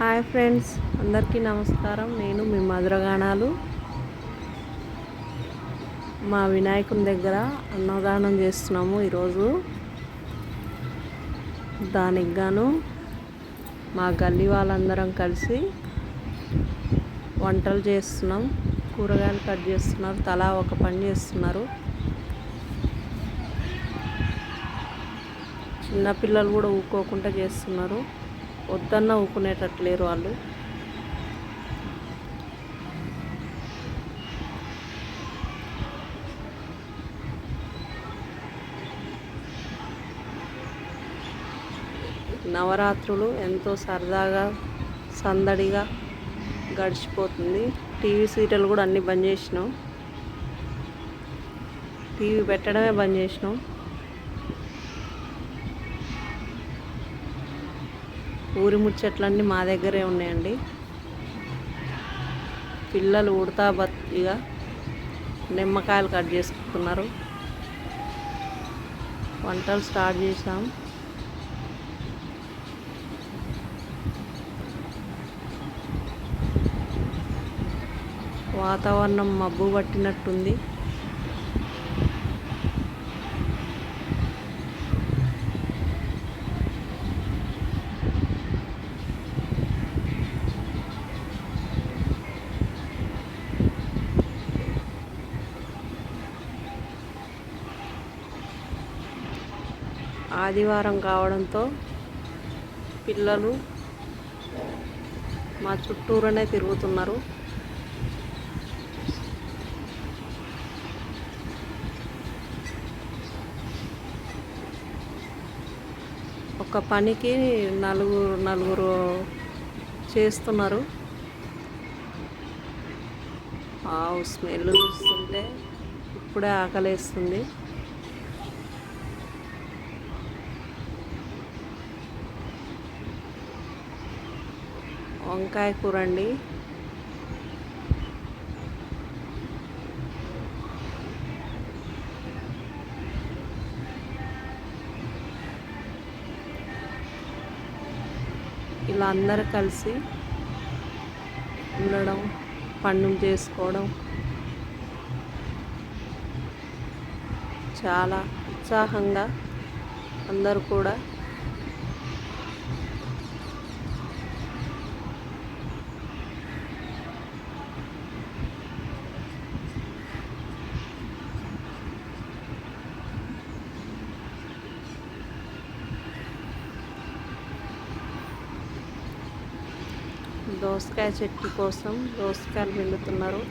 Hi friends అందరికీ నమస్కారం. నేను మీ మధురగాణాలు మా వినాయకుని దగ్గర అన్నదానం చేస్తున్నాము ఈరోజు. దానికి గాను మా గల్లీ వాళ్ళందరం కలిసి వంటలు చేస్తున్నాం. కూరగాయలు కట్ చేస్తున్నారు. తలా ఒక పని చేస్తున్నారు. చిన్నపిల్లలు కూడా ఊకోకుండా చేస్తున్నారు. వద్దన్నా ఊకునేటట్టు లేరు వాళ్ళు. నవరాత్రులు ఎంతో సరదాగా సందడిగా గడిచిపోతుంది. టీవీ సీరియల్ కూడా అన్నీ బంద్ చేసినాం. టీవీ పెట్టడమే బంద్ చేసినాం. ఊరి ముచ్చట్లన్నీ మా దగ్గరే ఉన్నాయండి. పిల్లలు ఉడతా బతిగా నిమ్మకాయలు కట్ చేసుకుంటున్నారు. వంటలు స్టార్ట్ చేసాం వాతావరణం మబ్బు పట్టినట్టుంది. ఆదివారం కావడంతో పిల్లలు మా చుట్టూరనే తిరుగుతున్నారు. ఒక పనికి నలుగురు నలుగురు చేస్తున్నారు. ఆవు స్మెల్ చూస్తుంటే ఇప్పుడే ఆకలేస్తుంది. వంకాయ కూర అండి. ఇలా అందరు కలిసి ఉండడం పండుగ చేసుకోవడం చాలా ఉత్సాహంగా అందరూ కూడా దోసకాయ చెట్టు కోసం దోసకాయలు వెళ్తున్నారు